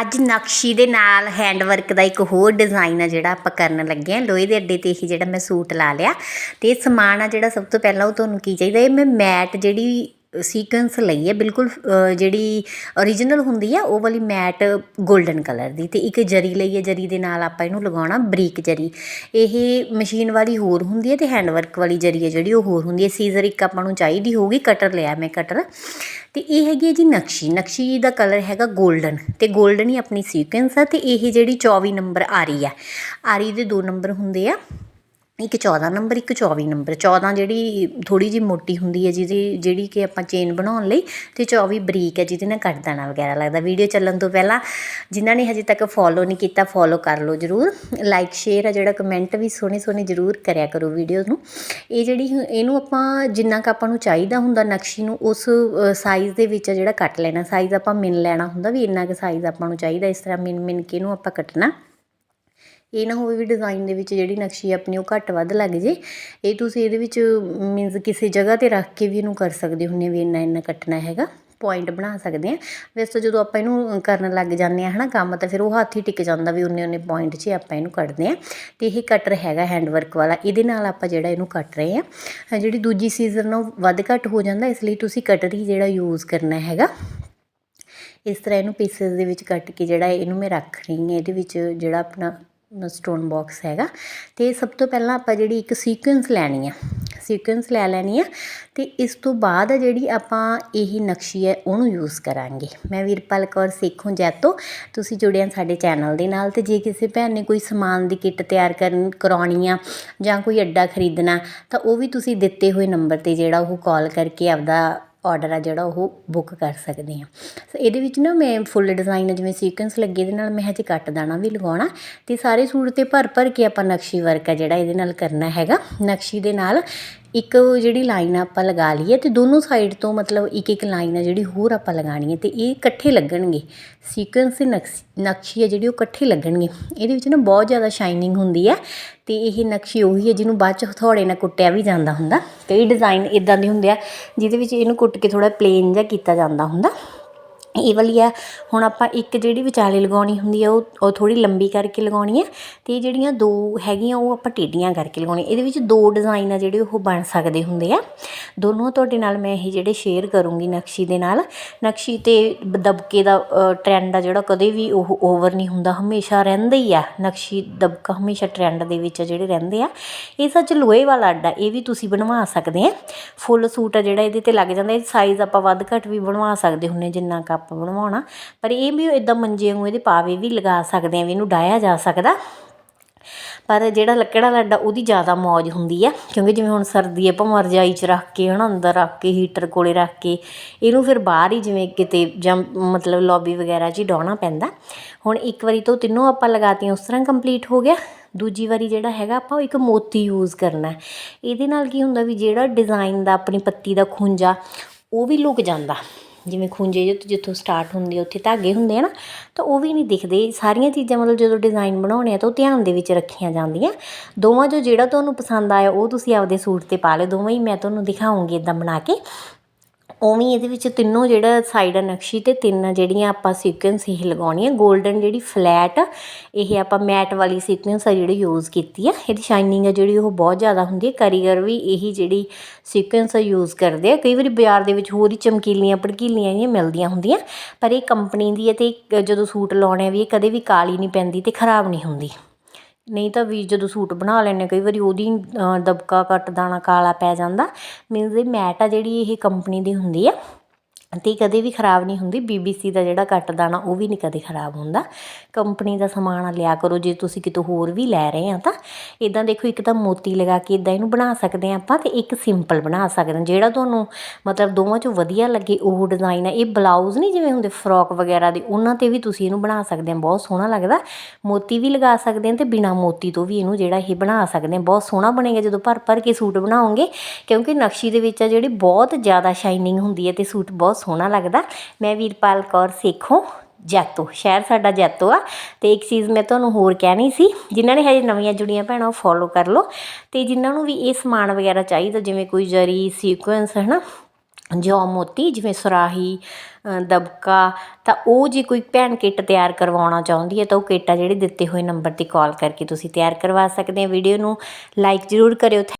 ਅੱਜ ਨਕਸ਼ੀ ਦੇ ਨਾਲ ਹੈਂਡ ਵਰਕ ਦਾ ਇੱਕ ਹੋਰ ਡਿਜ਼ਾਈਨ ਆ ਜਿਹੜਾ ਆਪਾਂ ਕਰਨ ਲੱਗੇ ਆ। ਲੋਹੇ ਦੇ ਅੱਡੇ ਤੇ ਹੀ ਜਿਹੜਾ ਮੈਂ ਸੂਟ ਲਾ ਲਿਆ। ਤੇ ਇਹ ਸਮਾਨ ਆ ਜਿਹੜਾ ਸਭ ਤੋਂ ਪਹਿਲਾਂ ਉਹ ਤੁਹਾਨੂੰ ਕੀ ਚਾਹੀਦਾ? ਇਹ ਮੈਂ ਮੈਟ ਜਿਹੜੀ ਸੀਕੁਐਂਸ ਲਈ ਹੈ, ਬਿਲਕੁਲ ਜਿਹੜੀ origignal ਹੁੰਦੀ ਆ, ਉਹ ਵਾਲੀ ਮੈਟ ਗੋਲਡਨ ਕਲਰ ਦੀ ਤੇ ਇੱਕ ਜਰੀ ਲਈ ਹੈ, ਜਰੀ ਦੇ ਨਾਲ ਆਪਾਂ ਇਹਨੂੰ ਲਗਾਉਣਾ ਬਰੀਕ ਜਰੀ। ਇਹ ਮਸ਼ੀਨ ਵਾਲੀ ਹੋਰ ਹੁੰਦੀ ਹੈ ਤੇ ਹੈਂਡ ਵਰਕ ਵਾਲੀ ਜਰੀ ਹੈ, ਜਿਹੜੀ ਉਹ ਹੋਰ ਹੁੰਦੀ ਹੈ। ਸੀਜ਼ਰ ਇੱਕ ਆਪਾਂ ਨੂੰ ਚਾਹੀਦੀ ਹੋਊਗੀ ਕਟਰ ਲਿਆ ਮੈਂ ਕਟਰ ਤੇ ਇਹ ਹੈਗੀ ਹੈ ਜੀ ਨਕਸ਼ੀ। ਨਕਸ਼ੀ ਦਾ ਕਲਰ ਹੈਗਾ ਗੋਲਡਨ ਤੇ ਗੋਲਡਨ ਹੀ ਆਪਣੀ ਸੀਕੁਐਂਸ ਆ ਤੇ ਇਹ ਜਿਹੜੀ 24 ਨੰਬਰ ਆਰੀ ਹੈ ਆਰੀ ਦੇ ਦੋ ਨੰਬਰ ਹੁੰਦੇ ਆ। ਇੱਕ 14 ਨੰਬਰ, ਇੱਕ 24 ਨੰਬਰ। 14 ਜਿਹੜੀ ਥੋੜੀ ਜਿਹੀ ਮੋਟੀ ਹੁੰਦੀ ਹੈ ਜਿਹਦੀ, ਜਿਹੜੀ ਕਿ ਆਪਾਂ ਚੇਨ ਬਣਾਉਣ ਲਈ ਤੇ 24 ਬਰੀਕ ਹੈ ਜਿਹਦੇ ਨਾਲ ਕੱਟ ਦਾਣਾ ਵਗੈਰਾ ਲੱਗਦਾ। ਵੀਡੀਓ ਚੱਲਣ ਤੋਂ ਪਹਿਲਾਂ ਜਿਨ੍ਹਾਂ ਨੇ ਹਜੇ ਤੱਕ ਫੋਲੋ ਨਹੀਂ ਕੀਤਾ ਫੋਲੋ ਕਰ ਲਓ ਜਰੂਰ। ਲਾਈਕ ਸ਼ੇਅਰ ਆ ਜਿਹੜਾ ਕਮੈਂਟ ਵੀ ਸੋਹਣੇ ਸੋਹਣੇ ਜਰੂਰ ਕਰਿਆ ਕਰੋ ਵੀਡੀਓ ਨੂੰ। ਇਹ ਜਿਹੜੀ ਇਹਨੂੰ ਆਪਾਂ ਜਿੰਨਾ ਕ ਆਪਾਂ ਨੂੰ ਚਾਹੀਦਾ ਹੁੰਦਾ ਨਕਸ਼ੀ ਨੂੰ, ਉਸ ਸਾਈਜ਼ ਦੇ ਵਿੱਚ ਜਿਹੜਾ ਕੱਟ ਲੈਣਾ। ਸਾਈਜ਼ ਆਪਾਂ ਮਿਣ ਲੈਣਾ ਹੁੰਦਾ ਵੀ ਇੰਨਾ ਕੁ ਸਾਈਜ਼ ਆਪਾਂ ਨੂੰ ਚਾਹੀਦਾ। ਇਸ ਤਰ੍ਹਾਂ ਮਿਣ ਮਿਣ ਕੇ ਇਹਨੂੰ ਆਪਾਂ ਕੱਟਣਾ। ਇਹ ਨਾ ਹੋਵੇ ਵੀ ਡਿਜ਼ਾਈਨ ਦੇ ਵਿੱਚ ਜਿਹੜੀ ਨਕਸ਼ੀ ਆਪਣੀ ਉਹ ਘੱਟ ਵੱਧ ਲੱਗ ਜੇ। ਇਹ ਤੁਸੀਂ ਇਹਦੇ ਵਿੱਚ ਮੀਨਸ ਕਿਸੇ ਜਗ੍ਹਾ ਤੇ ਰੱਖ ਕੇ ਵੀ ਇਹਨੂੰ ਕਰ ਸਕਦੇ ਹੁੰਨੇ ਵੀ ਇੰਨਾ ਇੰਨਾ ਕੱਟਣਾ ਹੈਗਾ। ਪੁਆਇੰਟ ਬਣਾ ਸਕਦੇ ਆ। ਵੈਸੇ ਤਾਂ ਜਦੋਂ ਆਪਾਂ ਇਹਨੂੰ ਕਰਨ ਲੱਗ ਜਾਂਦੇ ਆ ਹਨਾ ਕੰਮ, ਤਾਂ ਫਿਰ ਉਹ ਹੱਥ ਹੀ ਟਿਕ ਜਾਂਦਾ ਵੀ ਉਹਨੇ ਉਹਨੇ ਪੁਆਇੰਟ 'ਚ ਆਪਾਂ ਇਹਨੂੰ ਕੱਟਦੇ ਆ। ਤੇ ਇਹ ਕਟਰ ਹੈਗਾ ਹੈਂਡ ਵਰਕ ਵਾਲਾ। ਇਹਦੇ ਨਾਲ ਆਪਾਂ ਜਿਹੜਾ ਇਹਨੂੰ ਕੱਟ ਰਹੇ ਆ। ਜਿਹੜੀ ਦੂਜੀ ਸੀਜ਼ਰ ਨਾਲ ਵੱਧ ਘੱਟ ਹੋ ਜਾਂਦਾ, ਇਸ ਲਈ ਤੁਸੀਂ ਕਟਰ ਹੀ ਜਿਹੜਾ ਯੂਜ਼ ਕਰਨਾ ਹੈਗਾ। ਇਸ ਤਰ੍ਹਾਂ ਇਹਨੂੰ ਪੀਸਸ ਦੇ ਵਿੱਚ ਕੱਟ ਕੇ ਜਿਹੜਾ ਇਹਨੂੰ ਮੈਂ ਰੱਖ ਰਹੀ ਹਾਂ, ਇਹਦੇ ਵਿੱਚ ਜਿਹੜਾ ਆਪਣਾ ਸਟੋਨ ਬਾਕਸ ਹੈਗਾ। ਤੇ ਸਭ ਤੋਂ ਪਹਿਲਾਂ ਆਪਾਂ ਜਿਹੜੀ ਇੱਕ ਸੀਕੁਐਂਸ ਲੈਣੀ ਆ ਸੀਕੁਐਂਸ ਲੈ ਲੈਣੀ ਆ ਤੇ ਇਸ ਤੋਂ ਬਾਅਦ ਜਿਹੜੀ ਆਪਾਂ ਇਹ ਨਕਸ਼ੀ ਹੈ ਉਹਨੂੰ ਯੂਜ਼ ਕਰਾਂਗੇ। ਮੈਂ ਵੀਰਪਾਲ ਕੌਰ ਸੇਖੋਂ ਜੈਤੋ, ਤੁਸੀਂ ਜੁੜਿਆ ਸਾਡੇ ਚੈਨਲ ਦੇ ਨਾਲ ਤੇ ਜੇ ਕਿਸੇ ਭੈਣ ਨੇ ਕੋਈ ਸਮਾਨ ਦੀ ਕਿੱਟ ਤਿਆਰ ਕਰਨ ਕਰਾਉਣੀ ਆ ਜਾਂ ਕੋਈ ਅੱਡਾ ਖਰੀਦਣਾ, ਤਾਂ ਉਹ ਵੀ ਤੁਸੀਂ ਦਿੱਤੇ ਹੋਏ ਨੰਬਰ ਤੇ ਜਿਹੜਾ ਉਹ ਕਾਲ ਕਰਕੇ ਆਪਦਾ ਔਡਰ ਆ ਜਿਹੜਾ ਉਹ ਬੁੱਕ ਕਰ ਸਕਦੇ ਹਾਂ। ਸੋ ਇਹਦੇ ਵਿੱਚ ਨਾ ਮੈਂ ਫੁੱਲ ਡਿਜ਼ਾਈਨ ਜਿਵੇਂ ਸੀਕੁਐਂਸ ਲੱਗੇ, ਇਹਦੇ ਨਾਲ ਮੈਂ ਹਜੇ ਕੱਟ ਦਾਣਾ ਵੀ ਲਗਾਉਣਾ। ਤੇ ਸਾਰੇ ਸੂਟ ਤੇ ਭਰ ਭਰ ਕੇ ਆਪਾਂ ਨਕਸ਼ੀ ਵਰਕ ਆ ਜਿਹੜਾ ਇਹਦੇ ਨਾਲ ਕਰਨਾ ਹੈਗਾ। ਨਕਸ਼ੀ ਦੇ ਨਾਲ ਇੱਕ ਜਿਹੜੀ ਲਾਈਨ ਆਪਾਂ ਲਗਾ ਲਈਏ ਹੈ ਤੇ ਦੋਨੋਂ ਸਾਈਡ ਤੋਂ ਮਤਲਬ ਇੱਕ ਇੱਕ ਲਾਈਨ ਆ ਜਿਹੜੀ ਹੋਰ ਆਪਾਂ ਲਗਾਣੀ ਹੈ ਤੇ ਇਹ ਇਕੱਠੇ ਲੱਗਣਗੇ। ਸੀਕੁਐਂਸ ਤੇ ਨਕਸ਼ੀ ਹੈ ਜਿਹੜੀ ਉਹ ਇਕੱਠੇ ਲੱਗਣਗੇ। ਇਹਦੇ ਵਿੱਚ ਨਾ ਬਹੁਤ ਜ਼ਿਆਦਾ ਸ਼ਾਈਨਿੰਗ ਹੁੰਦੀ ਹੈ ਤੇ ਇਹ ਨਕਸ਼ੀ ਉਹੀ ਹੈ ਜਿਹਨੂੰ ਬਾਅਦ ਚ ਹਥੌੜੇ ਨਾਲ ਕੁੱਟਿਆ ਵੀ ਜਾਂਦਾ ਹੁੰਦਾ। ਕਈ ਡਿਜ਼ਾਈਨ ਇਦਾਂ ਦੇ ਹੁੰਦੇ ਆ ਜਿਹਦੇ ਵਿੱਚ ਇਹਨੂੰ ਕੁੱਟ ਕੇ ਥੋੜਾ ਪਲੇਨ ਜਿਹਾ ਕੀਤਾ ਜਾਂਦਾ ਹੁੰਦਾ। ਇਹ ਵਾਲੀ ਆ। ਹੁਣ ਆਪਾਂ ਇੱਕ ਜਿਹੜੀ ਵਿਚਾਲੇ ਲਗਾਉਣੀ ਹੁੰਦੀ ਆ, ਉਹ ਉਹ ਥੋੜੀ ਲੰਬੀ ਕਰਕੇ ਲਗਾਉਣੀ ਹੈ ਤੇ ਜਿਹੜੀਆਂ ਦੋ ਹੈਗੀਆਂ, ਉਹ ਆਪਾਂ ਟੇਡੀਆਂ ਕਰਕੇ ਲਗਾਉਣੀ ਇਹਦੇ ਵਿੱਚ ਦੋ ਡਿਜ਼ਾਈਨ ਆ ਜਿਹੜੇ ਉਹ ਬਣ ਸਕਦੇ ਹੁੰਦੇ ਆ। ਦੋਨੋਂ ਤੁਹਾਡੇ ਨਾਲ ਮੈਂ ਇਹ ਜਿਹੜੇ ਸ਼ੇਅਰ ਕਰੂੰਗੀ ਨਕਸ਼ੀ ਦੇ ਨਾਲ। ਨਕਸ਼ੀ ਤੇ ਦਬਕੇ ਦਾ ਟ੍ਰੈਂਡ ਆ ਜਿਹੜਾ ਕਦੇ ਵੀ ਉਹ ਓਵਰ ਨਹੀਂ ਹੁੰਦਾ, ਹਮੇਸ਼ਾ ਰਹਿੰਦਾ ਹੀ ਆ। ਨਕਸ਼ੀ ਦਬਕਾ ਹਮੇਸ਼ਾ ਟ੍ਰੈਂਡ ਦੇ ਵਿੱਚ ਜਿਹੜੇ ਰਹਿੰਦੇ ਆ। ਇਹ ਸੱਚ ਲੋਹੇ ਵਾਲਾ ਅੱਡਾ, ਇਹ ਵੀ ਤੁਸੀਂ ਬਣਵਾ ਸਕਦੇ ਆ। ਫੁੱਲ ਸੂਟ ਆ ਜਿਹੜਾ ਇਹਦੇ ਤੇ ਲੱਗ ਜਾਂਦਾ ਇਹ ਸਾਈਜ਼ ਆਪਾਂ ਵੱਧ ਘੱਟ ਵੀ ਬਣਵਾ ਸਕਦੇ ਹੁੰਨੇ ਜਿੰਨਾ ਕੱਪ ਆਪਾਂ ਬਣਵਾਉਣਾ। ਪਰ ਇਹ ਵੀ ਇਦਾਂ ਮੰਜੇ ਵਾਂਗੂ ਇਹਦੇ ਪਾਵੇ ਵੀ ਲਗਾ ਸਕਦੇ ਆ ਵੀ ਇਹਨੂੰ ਡਾਇਆ ਜਾ ਸਕਦਾ। ਪਰ ਜਿਹੜਾ ਲੱਕੜਾ ਲੱਡਾ ਉਹਦੀ ਜ਼ਿਆਦਾ ਮੌਜ ਹੁੰਦੀ ਆ, ਕਿਉਂਕਿ ਜਿਵੇਂ ਹੁਣ ਸਰਦੀ ਆਪਾਂ ਰਜਾਈ 'ਚ ਰੱਖ ਕੇ ਹਨਾ ਅੰਦਰ ਰੱਖ ਕੇ ਹੀਟਰ ਕੋਲੇ ਰੱਖ ਕੇ, ਇਹਨੂੰ ਫਿਰ ਬਾਹਰ ਹੀ ਜਿਵੇਂ ਕਿਤੇ ਜਾਂ ਮਤਲਬ ਲੌਬੀ ਵਗੈਰਾ 'ਚ ਹੀ ਡਾਉਣਾ ਪੈਂਦਾ। ਹੁਣ ਇੱਕ ਵਾਰੀ ਤੋਂ ਤਿੰਨੋਂ ਆਪਾਂ ਲਗਾਤੀਆਂ, ਉਸ ਤਰ੍ਹਾਂ ਕੰਪਲੀਟ ਹੋ ਗਿਆ। ਦੂਜੀ ਵਾਰੀ ਜਿਹੜਾ ਹੈਗਾ, ਆਪਾਂ ਉਹ ਇੱਕ ਮੋਤੀ ਯੂਜ਼ ਕਰਨਾ ਇਹਦੇ ਨਾਲ ਕੀ ਹੁੰਦਾ ਵੀ ਜਿਹੜਾ ਡਿਜ਼ਾਈਨ ਦਾ, ਆਪਣੀ ਪੱਤੀ ਦਾ ਖੁੰਝਾ, ਉਹ ਵੀ ਲੁਕ ਜਾਂਦਾ। ਜਿਵੇਂ ਖੁੰਝੇ ਜਿੱਥੋਂ ਜਿੱਥੋਂ ਸਟਾਰਟ ਹੁੰਦੇ ਉੱਥੇ ਧਾਗੇ ਹੁੰਦੇ ਆ ਨਾ, ਤਾਂ ਉਹ ਵੀ ਨਹੀਂ ਦਿਖਦੇ। ਸਾਰੀਆਂ ਚੀਜ਼ਾਂ ਮਤਲਬ ਜਦੋਂ ਡਿਜ਼ਾਈਨ ਬਣਾਉਣੇ ਆ ਤਾਂ ਉਹ ਧਿਆਨ ਦੇ ਵਿੱਚ ਰੱਖੀਆਂ ਜਾਂਦੀਆਂ। ਦੋਵਾਂ ਜੋ ਜਿਹੜਾ ਤੁਹਾਨੂੰ ਪਸੰਦ ਆਇਆ, ਉਹ ਤੁਸੀਂ ਆਪਦੇ ਸੂਟ ਤੇ ਪਾ ਲਓ। ਦੋਵੇਂ ਹੀ ਮੈਂ ਤੁਹਾਨੂੰ ਦਿਖਾਉਂਗੀ ਇਦਾਂ ਬਣਾ ਕੇ। ਉਵੇਂ ਇਹਦੇ ਵਿੱਚ ਤਿੰਨੋਂ ਜਿਹੜਾ ਸਾਈਡ ਨਕਸ਼ੀ ਤੇ ਤਿੰਨ ਜਿਹੜੀਆਂ ਆਪਾਂ ਸੀਕੁਐਂਸ ਇਹ ਲਗਾਉਣੀ ਹੈ 골ਡਨ ਜਿਹੜੀ ਫਲੈਟ ਇਹ ਆਪਾਂ ਮੈਟ ਵਾਲੀ ਸੀਕੁਐਂਸ ਆ ਜਿਹੜੀ ਯੂਜ਼ ਕੀਤੀ ਆ। ਇਹਦੀ ਸ਼ਾਈਨਿੰਗ ਆ ਜਿਹੜੀ ਉਹ ਬਹੁਤ ਜ਼ਿਆਦਾ ਹੁੰਦੀ ਹੈ ਕਰੀਗਰ ਵੀ ਇਹੀ ਜਿਹੜੀ ਸੀਕੁਐਂਸ ਆ ਯੂਜ਼ ਕਰਦੇ ਆ। ਕਈ ਵਾਰੀ ਬਾਜ਼ਾਰ ਦੇ ਵਿੱਚ ਹੋਰ ਹੀ ਚਮਕੀਲੀਆਂ, ਭੜਕੀਲੀਆਂ ਜਿਹੀਆਂ ਮਿਲਦੀਆਂ ਹੁੰਦੀਆਂ। ਪਰ ਇਹ ਕੰਪਨੀ ਦੀ ਹੈ ਤੇ ਜਦੋਂ ਸੂਟ ਲਾਉਣੇ ਆ ਵੀ ਇਹ ਕਦੇ ਵੀ ਕਾਲੀ ਨਹੀਂ ਪੈਂਦੀ ਤੇ ਖਰਾਬ ਨਹੀਂ ਹੁੰਦੀ। ਨਹੀਂ ਤਾਂ ਵੀ ਜਦੋਂ ਸੂਟ ਬਣਾ ਲੈਂਦੇ ਕਈ ਵਾਰੀ ਉਹਦੀ ਦਬਕਾ ਕੱਟ ਦਾਣਾ ਕਾਲਾ ਪੈ ਜਾਂਦਾ। ਮੀਨਜ਼ ਇਹ ਮੈਟ ਆ ਜਿਹੜੀ ਇਹ ਕੰਪਨੀ ਦੀ ਹੁੰਦੀ ਆ। ਅਤੇ ਕਦੇ ਵੀ ਖਰਾਬ ਨਹੀਂ ਹੁੰਦੀ ਬੀਬੀਸੀ ਦਾ ਜਿਹੜਾ ਕੱਟ ਦਾਣਾ ਉਹ ਵੀ ਨਹੀਂ ਕਦੇ ਖਰਾਬ ਹੁੰਦਾ। ਕੰਪਨੀ ਦਾ ਸਮਾਨ ਲਿਆ ਕਰੋ, ਜੇ ਤੁਸੀਂ ਕਿਤੋਂ ਹੋਰ ਵੀ ਲੈ ਰਹੇ ਆ ਤਾਂ। ਇਦਾਂ ਦੇਖੋ, ਇੱਕ ਤਾਂ ਮੋਤੀ ਲਗਾ ਕੇ ਇਦਾਂ ਇਹਨੂੰ ਬਣਾ ਸਕਦੇ ਆ ਆਪਾਂ ਤੇ ਇੱਕ ਸਿੰਪਲ ਬਣਾ ਸਕਦੇ ਹਾਂ ਜਿਹੜਾ ਤੁਹਾਨੂੰ ਮਤਲਬ ਦੋਵਾਂ ਚੋਂ ਵਧੀਆ ਲੱਗੇ, ਉਹ ਡਿਜ਼ਾਈਨ ਆ, ਇਹ ਬਲਾਊਜ਼ ਨਹੀਂ ਜਿਵੇਂ ਹੁੰਦੇ ਫਰੋਕ ਵਗੈਰਾ ਦੇ, ਉਹਨਾਂ ਤੇ ਵੀ ਤੁਸੀਂ ਇਹਨੂੰ ਬਣਾ ਸਕਦੇ ਆ। ਬਹੁਤ ਸੋਹਣਾ ਲੱਗਦਾ। ਮੋਤੀ ਵੀ ਲਗਾ ਸਕਦੇ ਆ ਤੇ ਬਿਨਾ ਮੋਤੀ ਤੋਂ ਵੀ ਇਹਨੂੰ ਜਿਹੜਾ ਇਹ ਬਣਾ ਸਕਦੇ ਆ। ਬਹੁਤ ਸੋਹਣਾ ਬਣੇਗਾ ਜਦੋਂ ਭਰ ਭਰ ਕੇ ਸੂਟ ਬਣਾਓਗੇ, ਕਿਉਂਕਿ ਨਕਸ਼ੀ ਦੇ ਵਿੱਚ ਆ ਜਿਹੜੀ ਬਹੁਤ ਜ਼ਿਆਦਾ ਸ਼ਾਈਨਿੰਗ ਹੁੰਦੀ ਹੈ ਤੇ ਸੂਟ ਬਹੁਤ ਸੋਹਣਾ ਲੱਗਦਾ। ਮੈਂ ਵੀਰਪਾਲ ਕੌਰ ਸੇਖੋਂ ਜੈਤੋ, ਸ਼ਹਿਰ ਸਾਡਾ ਜੈਤੋ ਆ। ਤੇ ਇੱਕ ਚੀਜ਼ ਮੈਂ ਤੁਹਾਨੂੰ ਹੋਰ ਕਹਿਣੀ ਸੀ, ਜਿਨ੍ਹਾਂ ਨੇ ਹਜੇ ਨਵੀਆਂ ਜੁੜੀਆਂ ਭੈਣਾਂ, ਉਹ ਫੋਲੋ ਕਰ ਲਓ। ਤੇ ਜਿਨ੍ਹਾਂ ਨੂੰ ਵੀ ਇਹ ਸਮਾਨ ਵਗੈਰਾ ਚਾਹੀਦਾ, ਜਿਵੇਂ ਕੋਈ ਜਰੀ ਸੀਕੁਐਂਸ ਹੈ ਨਾ ਜੌ ਮੋਤੀ, ਜਿਵੇਂ ਸੁਰਾਹੀ ਦਬਕਾ, ਤਾਂ ਉਹ ਜੇ ਕੋਈ ਭੈਣ ਕਿੱਟ ਤਿਆਰ ਕਰਵਾਉਣਾ ਚਾਹੁੰਦੀ ਹੈ, ਤਾਂ ਉਹ ਕਿੱਟ ਆ ਜਿਹੜੇ ਦਿੱਤੇ ਹੋਏ ਨੰਬਰ ਤੇ ਕਾਲ ਕਰਕੇ ਤੁਸੀਂ ਤਿਆਰ ਕਰਵਾ ਸਕਦੇ ਹੋ। ਵੀਡੀਓ ਨੂੰ ਲਾਈਕ ਜ਼ਰੂਰ ਕਰਿਓ।